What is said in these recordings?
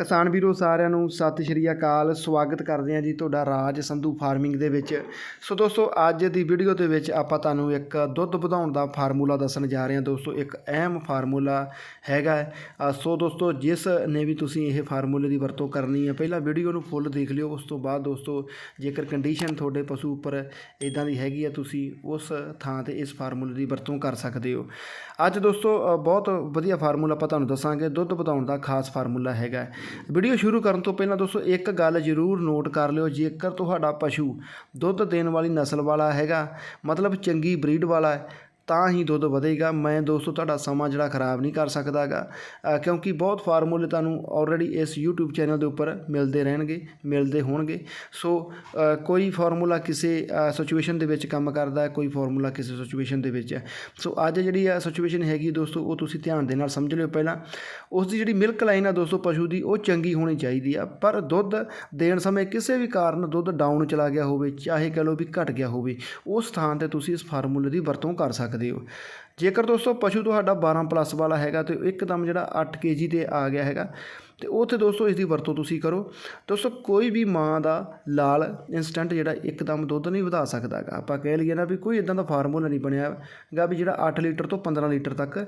ਕਿਸਾਨ ਵੀਰੋ, ਸਾਰਿਆਂ ਨੂੰ ਸਤਿ ਸ਼੍ਰੀ ਅਕਾਲ। ਸਵਾਗਤ ਕਰਦੇ ਹਾਂ ਜੀ ਤੁਹਾਡਾ ਰਾਜ ਸੰਧੂ ਫਾਰਮਿੰਗ ਦੇ ਵਿੱਚ। ਸੋ ਦੋਸਤੋ, ਅੱਜ ਦੀ ਵੀਡੀਓ ਦੇ ਵਿੱਚ ਆਪਾਂ ਤੁਹਾਨੂੰ ਇੱਕ ਦੁੱਧ ਵਧਾਉਣ ਦਾ ਫਾਰਮੂਲਾ ਦੱਸਣ ਜਾ ਰਹੇ ਹਾਂ। ਦੋਸਤੋ, ਇੱਕ ਅਹਿਮ ਫਾਰਮੂਲਾ ਹੈਗਾ ਸੋ ਦੋਸਤੋ, ਜਿਸ ਨੇ ਵੀ ਤੁਸੀਂ ਇਹ ਫਾਰਮੂਲੇ ਦੀ ਵਰਤੋਂ ਕਰਨੀ ਹੈ, ਪਹਿਲਾਂ ਵੀਡੀਓ ਨੂੰ ਫੁੱਲ ਦੇਖ ਲਿਓ। ਉਸ ਤੋਂ ਬਾਅਦ ਦੋਸਤੋ, ਜੇਕਰ ਕੰਡੀਸ਼ਨ ਤੁਹਾਡੇ ਪਸ਼ੂ ਉੱਪਰ ਇਦਾਂ ਦੀ ਹੈਗੀ ਹੈ, ਤੁਸੀਂ ਉਸ ਥਾਂ ਤੇ ਇਸ ਫਾਰਮੂਲੇ ਦੀ ਵਰਤੋਂ ਕਰ ਸਕਦੇ ਹੋ। ਅੱਜ ਦੋਸਤੋ ਬਹੁਤ ਵਧੀਆ ਫਾਰਮੂਲਾ ਆਪਾਂ ਤੁਹਾਨੂੰ ਦੱਸਾਂਗੇ। ਦੁੱਧ ਵਧਾਉਣ ਦਾ ਖਾਸ ਫਾਰਮੂਲਾ ਹੈਗਾ ਵੀਡੀਓ ਸ਼ੁਰੂ ਕਰਨ ਤੋਂ ਪਹਿਲਾਂ ਦੋਸਤੋ, ਇੱਕ ਗੱਲ ਜ਼ਰੂਰ ਨੋਟ ਕਰ ਲਿਓ, ਜੇਕਰ ਤੁਹਾਡਾ ਪਸ਼ੂ ਦੁੱਧ ਦੇਣ ਵਾਲੀ ਨਸਲ ਵਾਲਾ ਹੈਗਾ, ਮਤਲਬ ਚੰਗੀ ਬਰੀਡ ਵਾਲਾ ਹੈ ਤਾਂ ਹੀ ਦੁੱਧ ਵਧੇਗਾ। ਮੈਂ ਦੋਸਤੋ ਤੁਹਾਡਾ ਸਮਾਂ ਜਿਹੜਾ ਖਰਾਬ ਨਹੀਂ ਕਰ ਸਕਦਾਗਾ। ਅ, ਕਿਉਂਕਿ ਬਹੁਤ ਫਾਰਮੂਲੇ ਤੁਹਾਨੂੰ ਆਲਰੇਡੀ ਇਸ YouTube ਚੈਨਲ ਦੇ ਉੱਪਰ ਮਿਲਦੇ ਰਹਿਣਗੇ ਮਿਲਦੇ ਹੋਣਗੇ। ਸੋ ਕੋਈ ਫਾਰਮੂਲਾ ਕਿਸੇ ਸਿਚੁਏਸ਼ਨ ਦੇ ਵਿੱਚ ਕੰਮ ਕਰਦਾ ਹੈ ਕੋਈ ਫਾਰਮੂਲਾ ਕਿਸੇ ਸਿਚੁਏਸ਼ਨ ਦੇ ਵਿੱਚ ਹੈ। ਸੋ ਅੱਜ ਜਿਹੜੀ ਆ ਸਿਚੁਏਸ਼ਨ ਹੈਗੀ ਦੋਸਤੋ ਉਹ ਤੁਸੀਂ ਧਿਆਨ ਦੇ ਨਾਲ ਸਮਝ ਲਿਓ ਪਹਿਲਾਂ। ਉਸ ਦੀ ਜਿਹੜੀ ਮਿਲਕ ਲਾਈਨ ਆ ਦੋਸਤੋ ਪਸ਼ੂ ਦੀ ਉਹ ਚੰਗੀ ਹੋਣੀ ਚਾਹੀਦੀ ਆ। ਪਰ ਦੁੱਧ ਦੇਣ ਸਮੇਂ ਕਿਸੇ ਵੀ ਕਾਰਨ ਦੁੱਧ ਡਾਊਨ ਚਲਾ ਗਿਆ ਹੋਵੇ ਚਾਹੇ ਕਹ ਲਓ ਵੀ ਘਟ ਗਿਆ ਹੋਵੇ ਉਸ ਸਥਾਨ ਤੇ ਤੁਸੀਂ ਇਸ ਫਾਰਮੂਲੇ ਦੀ ਵਰਤੋਂ ਕਰ ਸਕਦੇ ਹੋ। ਜੇਕਰ ਦੋਸਤੋ ਪਸ਼ੂ ਤੁਹਾਡਾ 12 ਪਲੱਸ ਵਾਲਾ ਹੈਗਾ ਤੇ ਇੱਕਦਮ ਜਿਹੜਾ 8 ਕੇਜੀ ਤੇ ਆ ਗਿਆ ਹੈਗਾ, ਤੇ ਉੱਥੇ ਦੋਸਤੋ ਇਸ ਦੀ ਵਰਤੋਂ ਤੁਸੀਂ ਕਰੋ। ਦੋਸਤੋ ਕੋਈ ਵੀ ਮਾਂ ਦਾ ਲਾਲ ਇਨਸਟੈਂਟ ਜਿਹੜਾ ਇੱਕਦਮ ਦੁੱਧ ਨਹੀਂ ਵਧਾ ਸਕਦਾਗਾ ਆਪਾਂ ਕਹਿ ਲਈਏ ਨਾ ਵੀ ਕੋਈ ਇਦਾਂ ਦਾ ਫਾਰਮੂਲਾ ਨਹੀਂ ਬਣਿਆ ਹੈਗਾ ਵੀ ਜਿਹੜਾ 8 ਲੀਟਰ ਤੋਂ 15 ਲੀਟਰ ਤੱਕ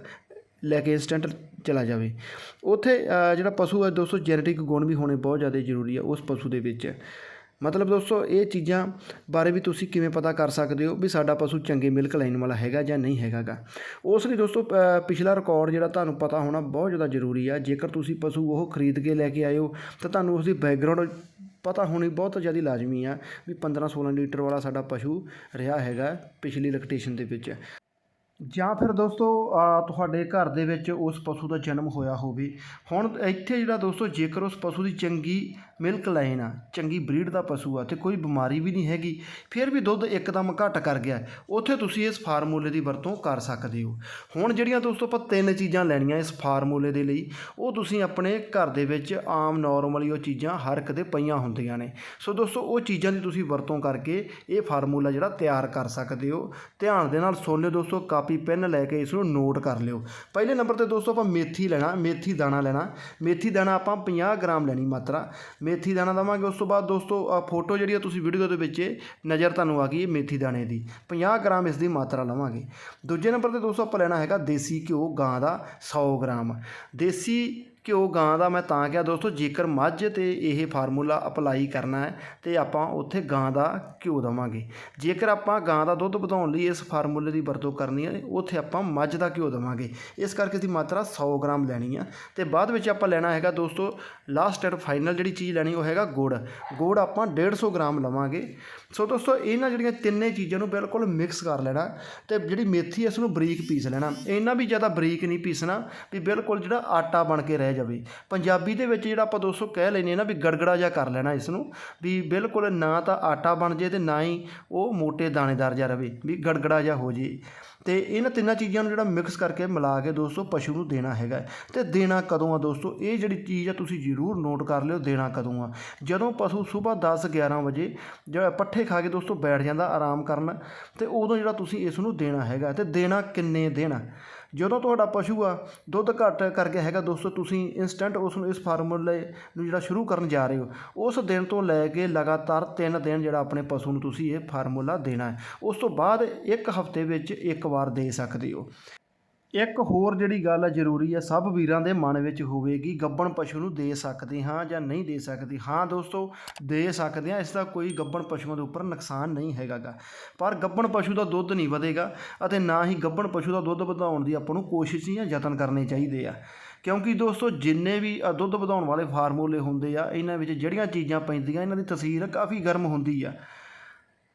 ਲੈ ਕੇ ਇੰਸਟੈਂਟ ਚਲਾ ਜਾਵੇ। ਉੱਥੇ ਜਿਹੜਾ ਪਸ਼ੂ ਹੈ ਦੋਸਤੋ ਜੈਨੇਟਿਕ ਗੁਣ ਵੀ ਹੋਣੇ ਬਹੁਤ ਜ਼ਿਆਦਾ ਜ਼ਰੂਰੀ ਹੈ ਉਸ ਪਸ਼ੂ ਦੇ ਵਿੱਚ। ਮਤਲਬ ਦੋਸਤੋ, ਇਹ ਚੀਜ਼ਾਂ ਬਾਰੇ ਵੀ ਤੁਸੀਂ ਕਿਵੇਂ ਪਤਾ ਕਰ ਸਕਦੇ ਹੋ ਵੀ ਸਾਡਾ ਪਸ਼ੂ ਚੰਗੇ ਮਿਲਕ ਲਾਈਨ ਵਾਲਾ ਹੈਗਾ ਜਾਂ ਨਹੀਂ ਹੈਗਾਗਾ। ਉਸ ਲਈ ਦੋਸਤੋ ਪਿਛਲਾ ਰਿਕਾਰਡ ਜਿਹੜਾ ਤੁਹਾਨੂੰ ਪਤਾ ਹੋਣਾ ਬਹੁਤ ਜ਼ਿਆਦਾ ਜ਼ਰੂਰੀ ਆ। ਜੇਕਰ ਤੁਸੀਂ ਪਸ਼ੂ ਉਹ ਖਰੀਦ ਕੇ ਲੈ ਕੇ ਆਏ ਹੋ ਤਾਂ ਤੁਹਾਨੂੰ ਉਸ ਦੀ ਬੈਕਗ੍ਰਾਉਂਡ ਪਤਾ ਹੋਣੀ ਬਹੁਤ ਜ਼ਿਆਦਾ ਲਾਜ਼ਮੀ ਆ ਵੀ 15 16 ਲੀਟਰ ਵਾਲਾ ਸਾਡਾ ਪਸ਼ੂ ਰਿਹਾ ਹੈਗਾ ਪਿਛਲੀ ਲੈਕਟੇਸ਼ਨ ਦੇ ਵਿੱਚ। ਜਾਂ ਫਿਰ ਦੋਸਤੋ ਤੁਹਾਡੇ ਘਰ ਦੇ ਵਿੱਚ ਉਸ ਪਸ਼ੂ ਦਾ ਜਨਮ ਹੋਇਆ ਹੋਵੇ। ਹੁਣ ਇੱਥੇ ਜਿਹੜਾ ਦੋਸਤੋ, ਜੇਕਰ ਉਸ ਪਸ਼ੂ ਦੀ ਚੰਗੀ ਮਿਲਕ ਲਾਈਨ ਆ, ਚੰਗੀ ਬਰੀਡ ਦਾ ਪਸ਼ੂ ਆ ਤੇ ਕੋਈ ਬਿਮਾਰੀ ਵੀ ਨਹੀਂ ਹੈਗੀ, ਫਿਰ ਵੀ ਦੁੱਧ ਇੱਕਦਮ ਘਟ ਕਰ ਗਿਆ ਉੱਥੇ ਤੁਸੀਂ ਇਸ ਫਾਰਮੂਲੇ ਦੀ ਵਰਤੋਂ ਕਰ ਸਕਦੇ ਹੋ। ਹੁਣ ਜਿਹੜੀਆਂ ਦੋਸਤੋ, ਆਪਾਂ ਤਿੰਨ ਚੀਜ਼ਾਂ ਲੈਣੀਆਂ ਇਸ ਫਾਰਮੂਲੇ ਦੇ ਲਈ, ਉਹ ਤੁਸੀਂ ਆਪਣੇ ਘਰ ਦੇ ਵਿੱਚ ਆਮ ਨਾਰਮਲੀ ਉਹ ਚੀਜ਼ਾਂ ਹਰ ਇੱਕ ਦੇ ਪਈਆਂ ਹੁੰਦੀਆਂ ਨੇ। ਸੋ ਦੋਸਤੋ, ਉਹ ਚੀਜ਼ਾਂ ਦੀ ਤੁਸੀਂ ਵਰਤੋਂ ਕਰਕੇ ਇਹ ਫਾਰਮੂਲਾ ਜਿਹੜਾ ਤਿਆਰ ਕਰ ਸਕਦੇ ਹੋ। ਧਿਆਨ ਦੇ ਨਾਲ ਸੁਣ ਲਿਓ ਦੋਸਤੋ, ਕਾਪੀ ਪੈਨ ਲੈ ਕੇ ਇਸ ਨੂੰ ਨੋਟ ਕਰ ਲਿਓ। ਪਹਿਲੇ ਨੰਬਰ ਤੇ ਦੋਸਤੋ ਆਪਾਂ ਮੇਥੀ ਲੈਣਾ, ਮੇਥੀ ਦਾਣਾ ਲੈਣਾ। ਮੇਥੀ ਦਾਣਾ ਆਪਾਂ 50 ਗ੍ਰਾਮ ਲੈਣੀ ਮਾਤਰਾ। ਮੇਥੀ ਦਾਣਾ ਦਵਾਂਗੇ, ਉਸ ਤੋਂ ਬਾਅਦ ਦੋਸਤੋ ਆਹ ਫੋਟੋ ਜਿਹੜੀ ਆ ਤੁਸੀਂ ਵੀਡੀਓ ਦੇ ਵਿੱਚ ਨਜ਼ਰ ਤੁਹਾਨੂੰ ਆ ਗਈ ਮੇਥੀ ਦਾਣੇ ਦੀ। 50 ਗ੍ਰਾਮ ਇਸ ਦੀ ਮਾਤਰਾ ਲਵਾਂਗੇ। ਦੂਜੇ ਨੰਬਰ ਤੇ ਦੋਸਤੋ ਆਪਾਂ ਲੈਣਾ ਹੈਗਾ ਦੇਸੀ ਘਿਓ, ਗਾਂ ਦਾ 100 ਗ੍ਰਾਮ। ਦੇਸੀ ਘਿਓ ਗਾਂ ਦਾ ਮੈਂ ਤਾਂ ਕਿਹਾ, ਦੋਸਤੋ, ਜੇਕਰ ਮੱਝ ਤੇ ਇਹ ਫਾਰਮੂਲਾ ਅਪਲਾਈ ਕਰਨਾ ਹੈ, ਤੇ ਆਪਾਂ ਉੱਥੇ ਗਾਂ ਦਾ ਘਿਓ ਦਵਾਂਗੇ। ਜੇਕਰ ਆਪਾਂ ਗਾਂ ਦਾ ਦੁੱਧ ਵਧਾਉਣ ਲਈ ਇਸ ਫਾਰਮੂਲੇ ਦੀ ਵਰਤੋਂ ਕਰਨੀ ਹੈ, ਉੱਥੇ ਆਪਾਂ ਮੱਝ ਦਾ ਘਿਓ ਦਵਾਂਗੇ। ਇਸ ਕਰਕੇ ਇਸ ਦੀ ਮਾਤਰਾ 100 ਗ੍ਰਾਮ ਲੈਣੀ ਆ। ਤੇ ਬਾਅਦ ਵਿੱਚ ਆਪਾਂ ਲੈਣਾ ਹੈਗਾ, ਦੋਸਤੋ ਲਾਸਟ ਐਂਡ ਫਾਈਨਲ ਜਿਹੜੀ ਚੀਜ਼ ਲੈਣੀ, ਉਹ ਹੈਗਾ ਗੁੜ। ਗੁੜ ਆਪਾਂ 150 ਗ੍ਰਾਮ ਲਵਾਂਗੇ। ਸੋ ਦੋਸਤੋ, ਇਹਨਾਂ ਜਿਹੜੀਆਂ ਤਿੰਨੇ ਚੀਜ਼ਾਂ ਨੂੰ ਬਿਲਕੁਲ ਮਿਕਸ ਕਰ ਲੈਣਾ ਤੇ ਜਿਹੜੀ ਮੇਥੀ ਇਸ ਨੂੰ ਬਰੀਕ ਪੀਸ ਲੈਣਾ। ਇੰਨਾ ਵੀ ਜ਼ਿਆਦਾ ਬਰੀਕ ਨਹੀਂ ਪੀਸਣਾ ਵੀ ਬਿਲਕੁਲ ਜਿਹੜਾ ਆਟਾ ਬਣ ਕੇ ਰਹਿ ਜਾਵੇ। ਪੰਜਾਬੀ ਦੇ ਵਿੱਚ ਜਿਹੜਾ ਆਪਾਂ ਦੋਸਤੋ ਕਹਿ ਲੈਨੇ ਨਾ ਵੀ ਗੜਗੜਾ ਜਿਹਾ ਕਰ ਲੈਣਾ ਇਸ ਨੂੰ ਵੀ ਬਿਲਕੁਲ ਨਾ ਤਾਂ ਆਟਾ ਬਣ ਜੇ ਤੇ ਨਾ ਹੀ ਉਹ ਮੋਟੇ ਦਾਣੇਦਾਰ ਜਿਹਾ ਰਵੇ, ਵੀ ਗੜਗੜਾ ਜਿਹਾ ਹੋ ਜੇ। ਤੇ ਇਹਨਾਂ ਤਿੰਨਾਂ ਚੀਜ਼ਾਂ ਨੂੰ ਜਿਹੜਾ ਮਿਕਸ ਕਰਕੇ ਮਿਲਾ ਕੇ ਦੋਸਤੋ ਪਸ਼ੂ ਨੂੰ ਦੇਣਾ ਹੈਗਾ ਹੈ। ਤੇ ਦੇਣਾ ਕਦੋਂ ਆ ਦੋਸਤੋ? ਇਹ ਜਿਹੜੀ ਚੀਜ਼ ਆ ਤੁਸੀਂ ਜ਼ਰੂਰ ਨੋਟ ਕਰ ਲਿਓ, ਦੇਣਾ ਕਦੋਂ ਆ। ਜਦੋਂ ਪਸ਼ੂ ਸਵੇਰ 10 11 ਵਜੇ ਜਿਹੜਾ ਪੱਠੇ ਖਾ ਕੇ ਦੋਸਤੋ ਬੈਠ ਜਾਂਦਾ, ਆਰਾਮ ਕਰਨ, ਤੇ ਉਦੋਂ ਜਿਹੜਾ ਤੁਸੀਂ ਇਸ ਨੂੰ ਦੇਣਾ ਹੈਗਾ ਤੇ ਦੇਣਾ ਕਿੰਨੇ ਦੇਣਾ ਜਦੋਂ ਤੁਹਾਡਾ ਪਸ਼ੂ ਆ, ਦੁੱਧ ਘੱਟ ਕਰਕੇ ਹੈਗਾ ਦੋਸਤੋ, ਤੁਸੀਂ ਇਨਸਟੈਂਟ ਉਸ ਨੂੰ ਇਸ ਫਾਰਮੂਲੇ ਨੂੰ ਜਿਹੜਾ ਸ਼ੁਰੂ ਕਰਨ ਜਾ ਰਹੇ ਹੋ, ਉਸ ਦਿਨ ਤੋਂ ਲੈ ਕੇ ਲਗਾਤਾਰ 3 ਦਿਨ ਜਿਹੜਾ ਆਪਣੇ ਪਸ਼ੂ ਨੂੰ ਤੁਸੀਂ ਇਹ ਫਾਰਮੂਲਾ ਦੇਣਾ ਹੈ। ਉਸ ਤੋਂ ਬਾਅਦ ਇੱਕ ਹਫ਼ਤੇ ਵਿੱਚ ਇੱਕ ਵਾਰ ਦੇ ਸਕਦੇ ਹੋ। ਇੱਕ ਹੋਰ ਜਿਹੜੀ ਗੱਲ ਜ਼ਰੂਰੀ ਹੈ, ਸਭ ਵੀਰਾਂ ਦੇ ਮਨ ਵਿੱਚ ਹੋਵੇਗੀ, ਗੱਬਣ ਪਸ਼ੂ ਨੂੰ ਦੇ ਸਕਦੇ ਹਾਂ ਜਾਂ ਨਹੀਂ ਦੇ ਸਕਦੇ। ਹਾਂ ਦੋਸਤੋ, ਦੇ ਸਕਦੇ ਹਾਂ, ਇਸ ਦਾ ਕੋਈ ਗੱਬਣ ਪਸ਼ੂਆਂ ਦੇ ਉੱਪਰ ਨੁਕਸਾਨ ਨਹੀਂ ਹੈਗਾਗਾ। ਪਰ ਗੱਬਣ ਪਸ਼ੂ ਦਾ ਦੁੱਧ ਨਹੀਂ ਵਧੇਗਾ ਅਤੇ ਨਾ ਹੀ ਗੱਬਣ ਪਸ਼ੂ ਦਾ ਦੁੱਧ ਵਧਾਉਣ ਦੀ ਆਪਾਂ ਨੂੰ ਕੋਸ਼ਿਸ਼ ਜਾਂ ਯਤਨ ਕਰਨੇ ਚਾਹੀਦੇ ਆ। ਕਿਉਂਕਿ ਦੋਸਤੋ, ਜਿੰਨੇ ਵੀ ਦੁੱਧ ਵਧਾਉਣ ਵਾਲੇ ਫਾਰਮੂਲੇ ਹੁੰਦੇ ਆ, ਇਹਨਾਂ ਵਿੱਚ ਜਿਹੜੀਆਂ ਚੀਜ਼ਾਂ ਪੈਂਦੀਆਂ, ਇਹਨਾਂ ਦੀ ਤਸੀਰ ਕਾਫੀ ਗਰਮ ਹੁੰਦੀ ਆ।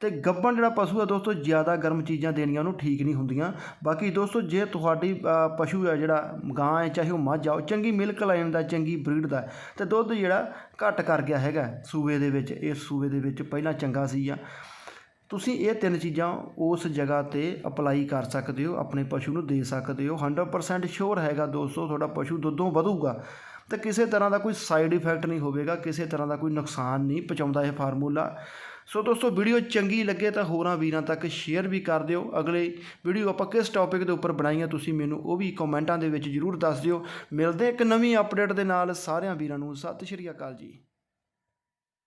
ਤੇ ਗੱਬਣ ਜਿਹੜਾ ਪਸ਼ੂ ਹੈ ਦੋਸਤੋ ਜ਼ਿਆਦਾ ਗਰਮ ਚੀਜ਼ਾਂ ਦੇਣੀਆਂ ਉਹਨੂੰ ਠੀਕ ਨਹੀਂ ਹੁੰਦੀਆਂ। ਬਾਕੀ ਦੋਸਤੋ ਜੇ ਤੁਹਾਡੀ ਪਸ਼ੂ ਹੈ ਜਿਹੜਾ ਗਾਂ ਹੈ ਚਾਹੇ ਉਹ ਮੱਝ ਆ ਚੰਗੀ ਮਿਲਕ ਲਾਈਨ ਦਾ ਚੰਗੀ ਬਰੀਡ ਦਾ ਹੈ, ਤੇ ਦੁੱਧ ਜਿਹੜਾ ਘੱਟ ਕਰ ਗਿਆ ਹੈਗਾ ਸੂਬੇ ਦੇ ਵਿੱਚ ਇਸ ਸੂਬੇ ਦੇ ਵਿੱਚ ਪਹਿਲਾਂ ਚੰਗਾ ਸੀ ਆ ਤੁਸੀਂ ਇਹ ਤਿੰਨ ਚੀਜ਼ਾਂ ਉਸ ਜਗ੍ਹਾ ਤੇ ਅਪਲਾਈ ਕਰ ਸਕਦੇ ਹੋ ਆਪਣੇ ਪਸ਼ੂ ਨੂੰ ਦੇ ਸਕਦੇ ਹੋ। 100% ਸ਼ੋਰ ਹੈਗਾ ਦੋਸਤੋ ਤੁਹਾਡਾ ਪਸ਼ੂ ਦੁੱਧੋਂ ਵਧੂਗਾ। ਤੇ ਕਿਸੇ ਤਰ੍ਹਾਂ ਦਾ ਕੋਈ ਸਾਈਡ ਇਫੈਕਟ ਨਹੀਂ ਹੋਵੇਗਾ ਕਿਸੇ ਤਰ੍ਹਾਂ ਦਾ ਕੋਈ ਨੁਕਸਾਨ ਨਹੀਂ ਪਹੁੰਚਾਉਂਦਾ ਇਹ ਫਾਰਮੂਲਾ। ਸੋ ਦੋਸਤੋ, ਵੀਡੀਓ ਚੰਗੀ ਲੱਗੇ ਤਾਂ ਹੋਰਾਂ ਵੀਰਾਂ ਤੱਕ ਸ਼ੇਅਰ ਵੀ ਕਰ ਦਿਓ। ਅਗਲੇ ਵੀਡੀਓ ਆਪਾਂ ਕਿਸ ਟੌਪਿਕ ਦੇ ਉੱਪਰ ਬਣਾਈਆਂ, ਤੁਸੀਂ ਮੈਨੂੰ ਉਹ ਵੀ ਕਮੈਂਟਾਂ ਦੇ ਵਿੱਚ ਜਰੂਰ ਦੱਸ ਦਿਓ। ਮਿਲਦੇ ਇੱਕ ਨਵੀਂ ਅਪਡੇਟ ਦੇ ਨਾਲ। ਸਾਰਿਆਂ ਵੀਰਾਂ ਨੂੰ ਸਤਿ ਸ਼੍ਰੀ ਅਕਾਲ ਜੀ।